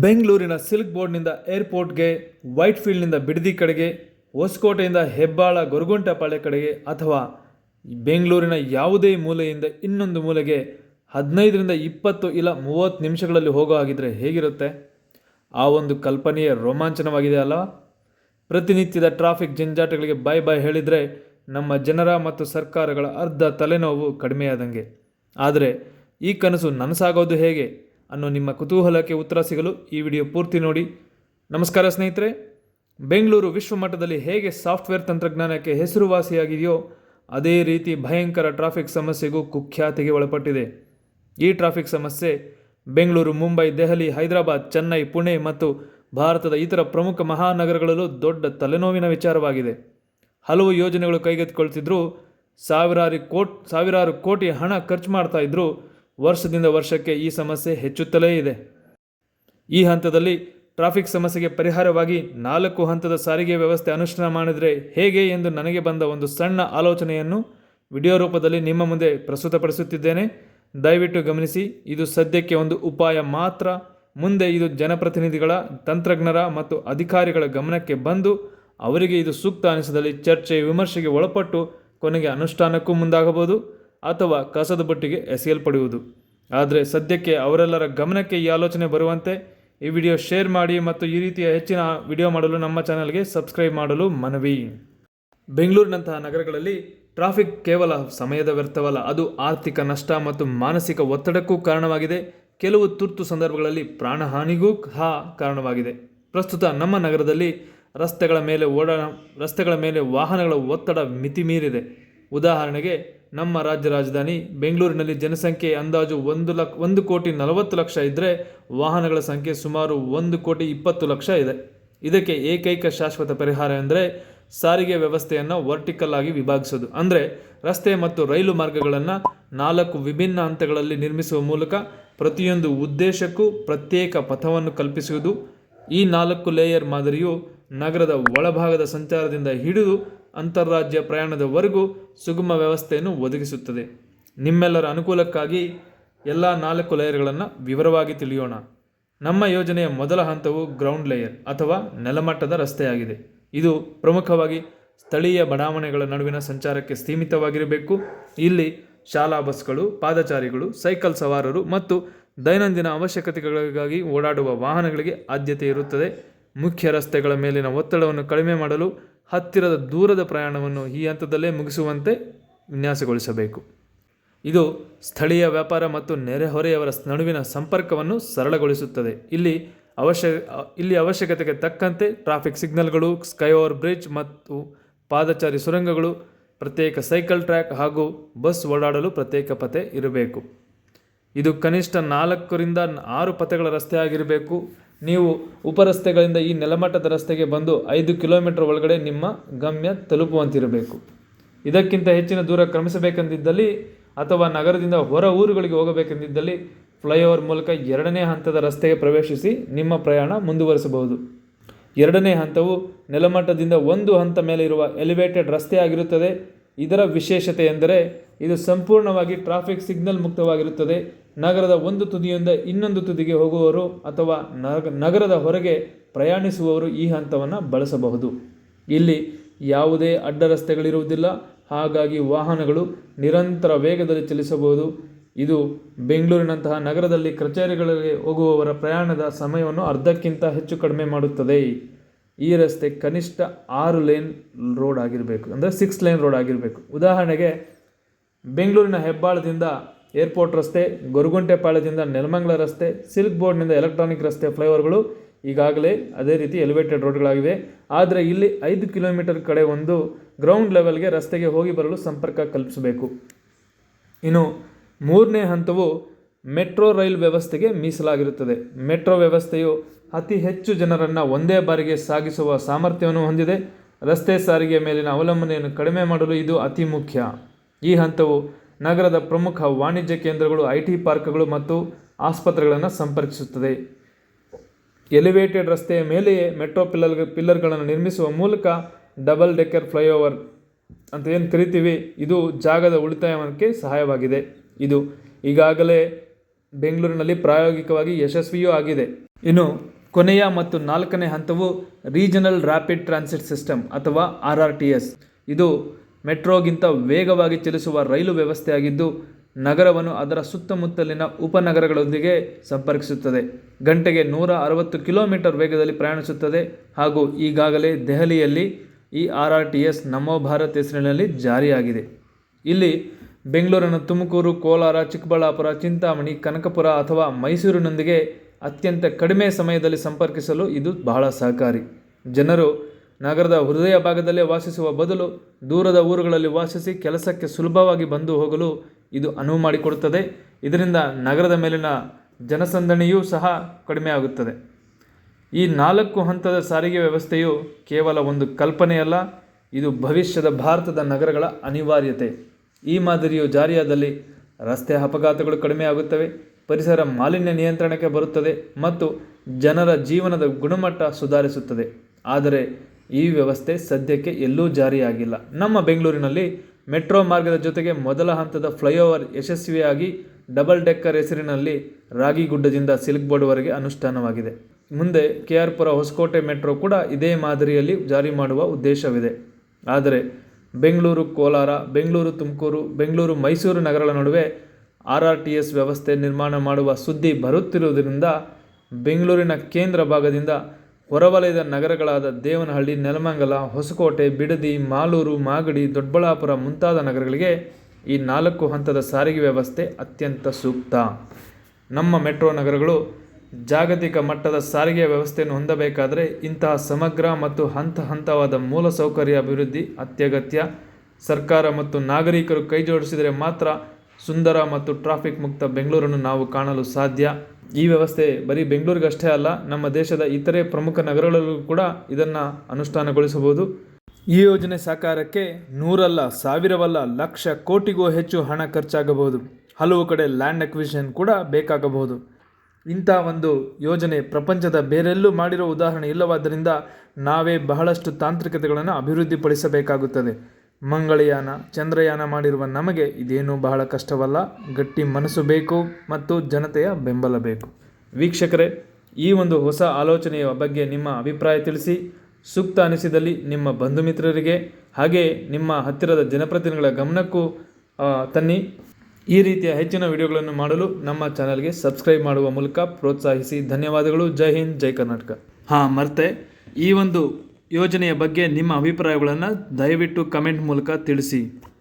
ಬೆಂಗಳೂರಿನ ಸಿಲ್ಕ್ ಬೋರ್ಡ್ನಿಂದ ಏರ್ಪೋರ್ಟ್ಗೆ ವೈಟ್ ಫೀಲ್ಡ್ನಿಂದ ಬಿಡದಿ ಕಡೆಗೆ, ಹೊಸಕೋಟೆಯಿಂದ ಹೆಬ್ಬಾಳ ಗೊರಗುಂಟೆಪಾಳ್ಯ ಕಡೆಗೆ ಅಥವಾ ಬೆಂಗಳೂರಿನ ಯಾವುದೇ ಮೂಲೆಯಿಂದ ಇನ್ನೊಂದು ಮೂಲೆಗೆ ಹದಿನೈದರಿಂದ ಇಪ್ಪತ್ತು ಇಲ್ಲ ಮೂವತ್ತು ನಿಮಿಷಗಳಲ್ಲಿ ಹೋಗೋ ಹಾಗಿದ್ರೆ ಹೇಗಿರುತ್ತೆ? ಆ ಒಂದು ಕಲ್ಪನೆಯ ರೋಮಾಂಚನವಾಗಿದೆ ಅಲ್ಲ ಪ್ರತಿನಿತ್ಯದ ಟ್ರಾಫಿಕ್ ಜಂಜಾಟಗಳಿಗೆ ಬಾಯ್ ಬಾಯ್ ಹೇಳಿದರೆ ನಮ್ಮ ಜನರ ಮತ್ತು ಸರ್ಕಾರಗಳ ಅರ್ಧ ತಲೆನೋವು ಕಡಿಮೆಯಾದಂಗೆ. ಆದರೆ ಈ ಕನಸು ನನಸಾಗೋದು ಹೇಗೆ? ಅನ್ನೋ ನಿಮ್ಮ ಕುತೂಹಲಕ್ಕೆ ಉತ್ತರ ಸಿಗಲು ಈ ವಿಡಿಯೋ ಪೂರ್ತಿ ನೋಡಿ. ನಮಸ್ಕಾರ ಸ್ನೇಹಿತರೆ. ಬೆಂಗಳೂರು ವಿಶ್ವಮಟ್ಟದಲ್ಲಿ ಹೇಗೆ ಸಾಫ್ಟ್ವೇರ್ ತಂತ್ರಜ್ಞಾನಕ್ಕೆ ಹೆಸರುವಾಸಿಯಾಗಿದೆಯೋ, ಅದೇ ರೀತಿ ಭಯಂಕರ ಟ್ರಾಫಿಕ್ ಸಮಸ್ಯೆಗೂ ಕುಖ್ಯಾತಿಗೆ ಒಳಪಟ್ಟಿದೆ. ಈ ಟ್ರಾಫಿಕ್ ಸಮಸ್ಯೆ ಬೆಂಗಳೂರು, ಮುಂಬೈ, ದೆಹಲಿ, ಹೈದರಾಬಾದ್, ಚೆನ್ನೈ, ಪುಣೆ ಮತ್ತು ಭಾರತದ ಇತರ ಪ್ರಮುಖ ಮಹಾನಗರಗಳಲ್ಲೂ ದೊಡ್ಡ ತಲೆನೋವಿನ ವಿಚಾರವಾಗಿದೆ. ಹಲವು ಯೋಜನೆಗಳು ಕೈಗೆತ್ತಿಕೊಳ್ತಿದ್ರು ಸಾವಿರಾರು ಕೋಟ್, ಸಾವಿರಾರು ಕೋಟಿ ಹಣ ಖರ್ಚು ಮಾಡ್ತಾ ಇದ್ರು ವರ್ಷದಿಂದ ವರ್ಷಕ್ಕೆ ಈ ಸಮಸ್ಯೆ ಹೆಚ್ಚುತ್ತಲೇ ಇದೆ. ಈ ಹಂತದಲ್ಲಿ ಟ್ರಾಫಿಕ್ ಸಮಸ್ಯೆಗೆ ಪರಿಹಾರವಾಗಿ ನಾಲ್ಕು ಹಂತದ ಸಾರಿಗೆ ವ್ಯವಸ್ಥೆ ಅನುಷ್ಠಾನ ಮಾಡಿದರೆ ಹೇಗೆ ಎಂದು ನನಗೆ ಬಂದ ಒಂದು ಸಣ್ಣ ಆಲೋಚನೆಯನ್ನು ವಿಡಿಯೋ ರೂಪದಲ್ಲಿ ನಿಮ್ಮ ಮುಂದೆ ಪ್ರಸ್ತುತಪಡಿಸುತ್ತಿದ್ದೇನೆ. ದಯವಿಟ್ಟು ಗಮನಿಸಿ, ಇದು ಸದ್ಯಕ್ಕೆ ಒಂದು ಉಪಾಯ ಮಾತ್ರ. ಮುಂದೆ ಇದು ಜನಪ್ರತಿನಿಧಿಗಳ, ತಂತ್ರಜ್ಞರ ಮತ್ತು ಅಧಿಕಾರಿಗಳ ಗಮನಕ್ಕೆ ಬಂದು ಅವರಿಗೆ ಇದು ಸೂಕ್ತ ಅನಿಸಿದಲ್ಲಿ ಚರ್ಚೆ ವಿಮರ್ಶೆಗೆ ಒಳಪಟ್ಟು ಕೊನೆಗೆ ಅನುಷ್ಠಾನಕ್ಕೂ ಮುಂದಾಗಬಹುದು. ಅಥವಾ ಕಸದ ಬಟ್ಟಿಗೆ ಎಸೆಯಲ್ಪಡುವುದು. ಆದರೆ ಸದ್ಯಕ್ಕೆ ಅವರೆಲ್ಲರ ಗಮನಕ್ಕೆ ಈ ಆಲೋಚನೆ ಬರುವಂತೆ ಈ ವಿಡಿಯೋ ಶೇರ್ ಮಾಡಿ ಮತ್ತು ಈ ರೀತಿಯ ಹೆಚ್ಚಿನ ವಿಡಿಯೋ ಮಾಡಲು ನಮ್ಮ ಚಾನಲ್ಗೆ ಸಬ್ಸ್ಕ್ರೈಬ್ ಮಾಡಲು ಮನವಿ. ಬೆಂಗಳೂರಿನಂತಹ ನಗರಗಳಲ್ಲಿ ಟ್ರಾಫಿಕ್ ಕೇವಲ ಸಮಯದ ವ್ಯರ್ಥವಲ್ಲ, ಅದು ಆರ್ಥಿಕ ನಷ್ಟ ಮತ್ತು ಮಾನಸಿಕ ಒತ್ತಡಕ್ಕೂ ಕಾರಣವಾಗಿದೆ. ಕೆಲವು ತುರ್ತು ಸಂದರ್ಭಗಳಲ್ಲಿ ಪ್ರಾಣಹಾನಿಗೂ ಸಹ ಕಾರಣವಾಗಿದೆ. ಪ್ರಸ್ತುತ ನಮ್ಮ ನಗರದಲ್ಲಿ ರಸ್ತೆಗಳ ಮೇಲೆ ಓಡಾ ರಸ್ತೆಗಳ ಮೇಲೆ ವಾಹನಗಳ ಒತ್ತಡ ಮಿತಿಮೀರಿದೆ. ಉದಾಹರಣೆಗೆ ನಮ್ಮ ರಾಜ್ಯ ರಾಜಧಾನಿ ಬೆಂಗಳೂರಿನಲ್ಲಿ ಜನಸಂಖ್ಯೆ ಅಂದಾಜು ಒಂದು ಲಕ್, ಒಂದು ಕೋಟಿ ನಲವತ್ತು ಲಕ್ಷ ಇದ್ದರೆ ವಾಹನಗಳ ಸಂಖ್ಯೆ ಸುಮಾರು ಒಂದು ಕೋಟಿ ಇಪ್ಪತ್ತು ಲಕ್ಷ ಇದೆ. ಇದಕ್ಕೆ ಏಕೈಕ ಶಾಶ್ವತ ಪರಿಹಾರ ಎಂದರೆ ಸಾರಿಗೆ ವ್ಯವಸ್ಥೆಯನ್ನು ವರ್ಟಿಕಲ್ ಆಗಿ ವಿಭಾಗಿಸೋದು. ಅಂದರೆ ರಸ್ತೆ ಮತ್ತು ರೈಲು ಮಾರ್ಗಗಳನ್ನು ನಾಲ್ಕು ವಿಭಿನ್ನ ಹಂತಗಳಲ್ಲಿ ನಿರ್ಮಿಸುವ ಮೂಲಕ ಪ್ರತಿಯೊಂದು ಉದ್ದೇಶಕ್ಕೂ ಪ್ರತ್ಯೇಕ ಪಥವನ್ನು ಕಲ್ಪಿಸುವುದು. ಈ ನಾಲ್ಕು ಲೇಯರ್ ಮಾದರಿಯು ನಗರದ ಒಳಭಾಗದ ಸಂಚಾರದಿಂದ ಹಿಡಿದು ಅಂತಾರಾಜ್ಯ ಪ್ರಯಾಣದವರೆಗೂ ಸುಗಮ ವ್ಯವಸ್ಥೆಯನ್ನು ಒದಗಿಸುತ್ತದೆ. ನಿಮ್ಮೆಲ್ಲರ ಅನುಕೂಲಕ್ಕಾಗಿ ಎಲ್ಲ ನಾಲ್ಕು ಲೇಯರ್ಗಳನ್ನು ವಿವರವಾಗಿ ತಿಳಿಯೋಣ. ನಮ್ಮ ಯೋಜನೆಯ ಮೊದಲ ಹಂತವು ಗ್ರೌಂಡ್ ಲೇಯರ್ ಅಥವಾ ನೆಲಮಟ್ಟದ ರಸ್ತೆಯಾಗಿದೆ. ಇದು ಪ್ರಮುಖವಾಗಿ ಸ್ಥಳೀಯ ಬಡಾವಣೆಗಳ ನಡುವಿನ ಸಂಚಾರಕ್ಕೆ ಸೀಮಿತವಾಗಿರಬೇಕು. ಇಲ್ಲಿ ಶಾಲಾ ಬಸ್ಗಳು, ಪಾದಚಾರಿಗಳು, ಸೈಕಲ್ ಸವಾರರು ಮತ್ತು ದೈನಂದಿನ ಅವಶ್ಯಕತೆಗಳಿಗಾಗಿ ಓಡಾಡುವ ವಾಹನಗಳಿಗೆ ಆದ್ಯತೆ ಇರುತ್ತದೆ. ಮುಖ್ಯ ರಸ್ತೆಗಳ ಮೇಲಿನ ಒತ್ತಡವನ್ನು ಕಡಿಮೆ ಮಾಡಲು ಹತ್ತಿರದ ದೂರದ ಪ್ರಯಾಣವನ್ನು ಈ ಹಂತದಲ್ಲೇ ಮುಗಿಸುವಂತೆ ವಿನ್ಯಾಸಗೊಳಿಸಬೇಕು. ಇದು ಸ್ಥಳೀಯ ವ್ಯಾಪಾರ ಮತ್ತು ನೆರೆಹೊರೆಯವರ ನಡುವಿನ ಸಂಪರ್ಕವನ್ನು ಸರಳಗೊಳಿಸುತ್ತದೆ. ಇಲ್ಲಿ ಅವಶ್ಯ, ಇಲ್ಲಿ ಅವಶ್ಯಕತೆಗೆ ತಕ್ಕಂತೆ ಟ್ರಾಫಿಕ್ ಸಿಗ್ನಲ್ಗಳು, ಸ್ಕೈ ಓವರ್ ಬ್ರಿಡ್ಜ್ ಮತ್ತು ಪಾದಚಾರಿ ಸುರಂಗಗಳು, ಪ್ರತ್ಯೇಕ ಸೈಕಲ್ ಟ್ರ್ಯಾಕ್ ಹಾಗೂ ಬಸ್ ಓಡಾಡಲು ಪ್ರತ್ಯೇಕ ಪಥೆ ಇರಬೇಕು. ಇದು ಕನಿಷ್ಠ ನಾಲ್ಕರಿಂದ ಆರು ಪಥಗಳ ರಸ್ತೆ ಆಗಿರಬೇಕು. ನೀವು ಉಪರಸ್ತೆಗಳಿಂದ ಈ ನೆಲಮಟ್ಟದ ರಸ್ತೆಗೆ ಬಂದು ಐದು ಕಿಲೋಮೀಟರ್ ಒಳಗಡೆ ನಿಮ್ಮ ಗಮ್ಯ ತಲುಪುವಂತಿರಬೇಕು. ಇದಕ್ಕಿಂತ ಹೆಚ್ಚಿನ ದೂರ ಕ್ರಮಿಸಬೇಕೆಂದಿದ್ದಲ್ಲಿ ಅಥವಾ ನಗರದಿಂದ ಹೊರ ಊರುಗಳಿಗೆ ಹೋಗಬೇಕೆಂದಿದ್ದಲ್ಲಿ ಫ್ಲೈಓವರ್ ಮೂಲಕ ಎರಡನೇ ಹಂತದ ರಸ್ತೆಗೆ ಪ್ರವೇಶಿಸಿ ನಿಮ್ಮ ಪ್ರಯಾಣ ಮುಂದುವರಿಸಬಹುದು. ಎರಡನೇ ಹಂತವು ನೆಲಮಟ್ಟದಿಂದ ಒಂದು ಹಂತ ಮೇಲೆ ಇರುವ ಎಲಿವೇಟೆಡ್ ರಸ್ತೆಯಾಗಿರುತ್ತದೆ ಇದರ ವಿಶೇಷತೆ ಎಂದರೆ ಇದು ಸಂಪೂರ್ಣವಾಗಿ ಟ್ರಾಫಿಕ್ ಸಿಗ್ನಲ್ ಮುಕ್ತವಾಗಿರುತ್ತದೆ. ನಗರದ ಒಂದು ತುದಿಯಿಂದ ಇನ್ನೊಂದು ತುದಿಗೆ ಹೋಗುವವರು ಅಥವಾ ನಗ, ನಗರದ ಹೊರಗೆ ಪ್ರಯಾಣಿಸುವವರು ಈ ಹಂತವನ್ನು ಬಳಸಬಹುದು. ಇಲ್ಲಿ ಯಾವುದೇ ಅಡ್ಡ ರಸ್ತೆಗಳಿರುವುದಿಲ್ಲ. ಹಾಗಾಗಿ ವಾಹನಗಳು ನಿರಂತರ ವೇಗದಲ್ಲಿ ಚಲಿಸಬಹುದು. ಇದು ಬೆಂಗಳೂರಿನಂತಹ ನಗರದಲ್ಲಿ ಕಚೇರಿಗಳಿಗೆ ಹೋಗುವವರ ಪ್ರಯಾಣದ ಸಮಯವನ್ನು ಅರ್ಧಕ್ಕಿಂತ ಹೆಚ್ಚು ಕಡಿಮೆ ಮಾಡುತ್ತದೆ. ಈ ರಸ್ತೆ ಕನಿಷ್ಠ ಆರು ಲೇನ್ ರೋಡ್ ಆಗಿರಬೇಕು. ಅಂದರೆ ಸಿಕ್ಸ್ ಲೇನ್ ರೋಡ್ ಆಗಿರಬೇಕು. ಉದಾಹರಣೆಗೆ ಬೆಂಗಳೂರಿನ ಹೆಬ್ಬಾಳದಿಂದ ಏರ್ಪೋರ್ಟ್ ರಸ್ತೆ ಗೊರಗುಂಟೆಪಾಳ್ಯದಿಂದ ನೆಲಮಂಗಲ ರಸ್ತೆ, ಸಿಲ್ಕ್ ಬೋರ್ಡ್ನಿಂದ ಎಲೆಕ್ಟ್ರಾನಿಕ್ ರಸ್ತೆ ಫ್ಲೈಓವರ್ಗಳು ಈಗಾಗಲೇ ಅದೇ ರೀತಿ ಎಲಿವೇಟೆಡ್ ರೋಡ್ಗಳಾಗಿವೆ ಆದರೆ ಇಲ್ಲಿ ಐದು ಕಿಲೋಮೀಟರ್ ಕಡೆ ಒಂದು ಗ್ರೌಂಡ್ ಲೆವೆಲ್ಗೆ ರಸ್ತೆಗೆ ಹೋಗಿ ಬರಲು ಸಂಪರ್ಕ ಕಲ್ಪಿಸಬೇಕು. ಇನ್ನು ಮೂರನೇ ಹಂತವು ಮೆಟ್ರೋ ರೈಲ್ ವ್ಯವಸ್ಥೆಗೆ ಮೀಸಲಾಗಿರುತ್ತದೆ. ಮೆಟ್ರೋ ವ್ಯವಸ್ಥೆಯು ಅತಿ ಹೆಚ್ಚು ಜನರನ್ನು ಒಂದೇ ಬಾರಿಗೆ ಸಾಗಿಸುವ ಸಾಮರ್ಥ್ಯವನ್ನು ಹೊಂದಿದೆ. ರಸ್ತೆ ಸಾರಿಗೆ ಮೇಲಿನ ಅವಲಂಬನೆಯನ್ನು ಕಡಿಮೆ ಮಾಡಲು ಇದು ಅತಿ ಮುಖ್ಯ. ಈ ಹಂತವು ನಗರದ ಪ್ರಮುಖ ವಾಣಿಜ್ಯ ಕೇಂದ್ರಗಳು, ಐ ಟಿ ಪಾರ್ಕ್ಗಳು ಮತ್ತು ಆಸ್ಪತ್ರೆಗಳನ್ನು ಸಂಪರ್ಕಿಸುತ್ತದೆ. ಎಲಿವೇಟೆಡ್ ರಸ್ತೆಯ ಮೇಲೆಯೇ ಮೆಟ್ರೋ ಪಿಲ್ಲರ್, ಪಿಲ್ಲರ್ಗಳನ್ನು ನಿರ್ಮಿಸುವ ಮೂಲಕ ಡಬಲ್ ಡೆಕ್ಕರ್ ಫ್ಲೈಓವರ್ ಅಂತ ಏನು ಕರಿತೀವಿ, ಇದು ಜಾಗದ ಉಳಿತಾಯಕ್ಕೆ ಸಹಾಯವಾಗಿದೆ. ಇದು ಈಗಾಗಲೇ ಬೆಂಗಳೂರಿನಲ್ಲಿ ಪ್ರಾಯೋಗಿಕವಾಗಿ ಯಶಸ್ವಿಯೂ ಆಗಿದೆ. ಇನ್ನು ಕೊನೆಯ ಮತ್ತು ನಾಲ್ಕನೇ ಹಂತವು ರೀಜನಲ್ ರ್ಯಾಪಿಡ್ ಟ್ರಾನ್ಸಿಟ್ ಸಿಸ್ಟಮ್ ಅಥವಾ ಆರ್ ಆರ್ ಟಿ ಎಸ್. ಇದು ಮೆಟ್ರೋಗಿಂತ ವೇಗವಾಗಿ ಚಲಿಸುವ ರೈಲು ವ್ಯವಸ್ಥೆಯಾಗಿದ್ದು, ನಗರವನ್ನು ಅದರ ಸುತ್ತಮುತ್ತಲಿನ ಉಪನಗರಗಳೊಂದಿಗೆ ಸಂಪರ್ಕಿಸುತ್ತದೆ. ಗಂಟೆಗೆ ನೂರ ಅರವತ್ತು ಕಿಲೋಮೀಟರ್ ವೇಗದಲ್ಲಿ ಪ್ರಯಾಣಿಸುತ್ತದೆ ಹಾಗೂ ಈಗಾಗಲೇ ದೆಹಲಿಯಲ್ಲಿ ಈ ಆರ್ ಆರ್ ಟಿ ಎಸ್ ನಮೋ ಭಾರತ್ ಹೆಸರಿನಲ್ಲಿ ಜಾರಿಯಾಗಿದೆ. ಇಲ್ಲಿ ಬೆಂಗಳೂರಿನ ತುಮಕೂರು, ಕೋಲಾರ, ಚಿಕ್ಕಬಳ್ಳಾಪುರ, ಚಿಂತಾಮಣಿ, ಕನಕಪುರ ಅಥವಾ ಮೈಸೂರಿನೊಂದಿಗೆ ಅತ್ಯಂತ ಕಡಿಮೆ ಸಮಯದಲ್ಲಿ ಸಂಪರ್ಕಿಸಲು ಇದು ಬಹಳ ಸಹಕಾರಿ. ಜನರು ನಗರದ ಹೃದಯ ಭಾಗದಲ್ಲೇ ವಾಸಿಸುವ ಬದಲು ದೂರದ ಊರುಗಳಲ್ಲಿ ವಾಸಿಸಿ ಕೆಲಸಕ್ಕೆ ಸುಲಭವಾಗಿ ಬಂದು ಹೋಗಲು ಇದು ಅನುವು ಮಾಡಿಕೊಡುತ್ತದೆ. ಇದರಿಂದ ನಗರದ ಮೇಲಿನ ಜನಸಂದಣಿಯೂ ಸಹ ಕಡಿಮೆ ಆಗುತ್ತದೆ ಈ ನಾಲ್ಕು ಹಂತದ ಸಾರಿಗೆ ವ್ಯವಸ್ಥೆಯು ಕೇವಲ ಒಂದು ಕಲ್ಪನೆಯಲ್ಲ, ಇದು ಭವಿಷ್ಯದ ಭಾರತದ ನಗರಗಳ ಅನಿವಾರ್ಯತೆ. ಈ ಮಾದರಿಯು ಜಾರಿಯಾದಲ್ಲಿ ರಸ್ತೆ ಅಪಘಾತಗಳು ಕಡಿಮೆ ಆಗುತ್ತವೆ ಪರಿಸರ ಮಾಲಿನ್ಯ ನಿಯಂತ್ರಣಕ್ಕೆ ಬರುತ್ತದೆ ಮತ್ತು ಜನರ ಜೀವನದ ಗುಣಮಟ್ಟ ಸುಧಾರಿಸುತ್ತದೆ. ಆದರೆ ಈ ವ್ಯವಸ್ಥೆ ಸದ್ಯಕ್ಕೆ ಎಲ್ಲೂ ಜಾರಿಯಾಗಿಲ್ಲ. ನಮ್ಮ ಬೆಂಗಳೂರಿನಲ್ಲಿ ಮೆಟ್ರೋ ಮಾರ್ಗದ ಜೊತೆಗೆ ಮೊದಲ ಹಂತದ ಫ್ಲೈಓವರ್ ಯಶಸ್ವಿಯಾಗಿ ಡಬಲ್ ಡೆಕ್ಕರ್ ಹೆಸರಿನಲ್ಲಿ ರಾಗಿಗುಡ್ಡದಿಂದ ಸಿಲ್ಕ್ ಬೋರ್ಡ್ವರೆಗೆ ಅನುಷ್ಠಾನವಾಗಿದೆ. ಮುಂದೆ ಕೆ ಆರ್ ಪುರ ಹೊಸಕೋಟೆ ಮೆಟ್ರೋ ಕೂಡ ಇದೇ ಮಾದರಿಯಲ್ಲಿ ಜಾರಿ ಮಾಡುವ ಉದ್ದೇಶವಿದೆ. ಆದರೆ ಬೆಂಗಳೂರು, ಕೋಲಾರ, ಬೆಂಗಳೂರು, ತುಮಕೂರು, ಬೆಂಗಳೂರು, ಮೈಸೂರು ನಗರಗಳ ನಡುವೆ ಆರ್ ಆರ್ ಟಿ ಎಸ್ ವ್ಯವಸ್ಥೆ ನಿರ್ಮಾಣ ಮಾಡುವ ಸುದ್ದಿ ಬರುತ್ತಿರುವುದರಿಂದ ಬೆಂಗಳೂರಿನ ಕೇಂದ್ರ ಭಾಗದಿಂದ ಹೊರವಲಯದ ನಗರಗಳಾದ ದೇವನಹಳ್ಳಿ, ನೆಲಮಂಗಲ, ಹೊಸಕೋಟೆ, ಬಿಡದಿ, ಮಾಲೂರು, ಮಾಗಡಿ, ದೊಡ್ಡಬಳ್ಳಾಪುರ ಮುಂತಾದ ನಗರಗಳಿಗೆ ಈ ನಾಲ್ಕು ಹಂತದ ಸಾರಿಗೆ ವ್ಯವಸ್ಥೆ ಅತ್ಯಂತ ಸೂಕ್ತ. ನಮ್ಮ ಮೆಟ್ರೋ ನಗರಗಳು ಜಾಗತಿಕ ಮಟ್ಟದ ಸಾರಿಗೆ ವ್ಯವಸ್ಥೆಯನ್ನು ಹೊಂದಬೇಕಾದರೆ ಇಂತಹ ಸಮಗ್ರ ಮತ್ತು ಹಂತ ಹಂತವಾದ ಮೂಲಸೌಕರ್ಯ ಅಭಿವೃದ್ಧಿ ಅತ್ಯಗತ್ಯ. ಸರ್ಕಾರ ಮತ್ತು ನಾಗರಿಕರು ಕೈಜೋಡಿಸಿದರೆ ಮಾತ್ರ ಸುಂದರ ಮತ್ತು ಟ್ರಾಫಿಕ್ ಮುಕ್ತ ಬೆಂಗಳೂರನ್ನು ನಾವು ಕಾಣಲು ಸಾಧ್ಯ. ಈ ವ್ಯವಸ್ಥೆ ಬರೀ ಬೆಂಗಳೂರಿಗಷ್ಟೇ ಅಲ್ಲ, ನಮ್ಮ ದೇಶದ ಇತರೆ ಪ್ರಮುಖ ನಗರಗಳಲ್ಲೂ ಕೂಡ ಇದನ್ನು ಅನುಷ್ಠಾನಗೊಳಿಸಬಹುದು. ಈ ಯೋಜನೆ ಸಾಕಾರಕ್ಕೆ ನೂರಲ್ಲ, ಸಾವಿರವಲ್ಲ, ಲಕ್ಷ ಕೋಟಿಗೂ ಹೆಚ್ಚು ಹಣ ಖರ್ಚಾಗಬಹುದು. ಹಲವು ಕಡೆ ಲ್ಯಾಂಡ್ ಅಕ್ವಿಷನ್ ಕೂಡ ಬೇಕಾಗಬಹುದು. ಇಂಥ ಒಂದು ಯೋಜನೆ ಪ್ರಪಂಚದ ಬೇರೆಲ್ಲೂ ಮಾಡಿರೋ ಉದಾಹರಣೆ ಇಲ್ಲವಾದ್ದರಿಂದ ನಾವೇ ಬಹಳಷ್ಟು ತಾಂತ್ರಿಕತೆಗಳನ್ನು ಅಭಿವೃದ್ಧಿಪಡಿಸಬೇಕಾಗುತ್ತದೆ. ಮಂಗಳಯಾನ, ಚಂದ್ರಯಾನ ಮಾಡಿರುವ ನಮಗೆ ಇದೇನು ಬಹಳ ಕಷ್ಟವಲ್ಲ. ಗಟ್ಟಿ ಮನಸ್ಸು ಬೇಕು ಮತ್ತು ಜನತೆಯ ಬೆಂಬಲ ಬೇಕು. ವೀಕ್ಷಕರೇ, ಈ ಒಂದು ಹೊಸ ಆಲೋಚನೆಯ ಬಗ್ಗೆ ನಿಮ್ಮ ಅಭಿಪ್ರಾಯ ತಿಳಿಸಿ. ಸೂಕ್ತ ಅನಿಸಿದಲ್ಲಿ ನಿಮ್ಮ ಬಂಧು ಮಿತ್ರರಿಗೆ ಹಾಗೆ ನಿಮ್ಮ ಹತ್ತಿರದ ಜನಪ್ರತಿನಿಧಿಗಳ ಗಮನಕ್ಕೂ ತನ್ನಿ. ಈ ರೀತಿಯ ಹೆಚ್ಚಿನ ವಿಡಿಯೋಗಳನ್ನು ಮಾಡಲು ನಮ್ಮ ಚಾನಲ್ಗೆ ಸಬ್ಸ್ಕ್ರೈಬ್ ಮಾಡುವ ಮೂಲಕ ಪ್ರೋತ್ಸಾಹಿಸಿ. ಧನ್ಯವಾದಗಳು. ಜೈ ಹಿಂದ್, ಜೈ ಕರ್ನಾಟಕ. ಹಾಂ, ಮರ್ತೆ, ಈ ಒಂದು ಯೋಜನೆಯ ಬಗ್ಗೆ ನಿಮ್ಮ ಅಭಿಪ್ರಾಯಗಳನ್ನು ದಯವಿಟ್ಟು ಕಮೆಂಟ್ ಮೂಲಕ ತಿಳಿಸಿ.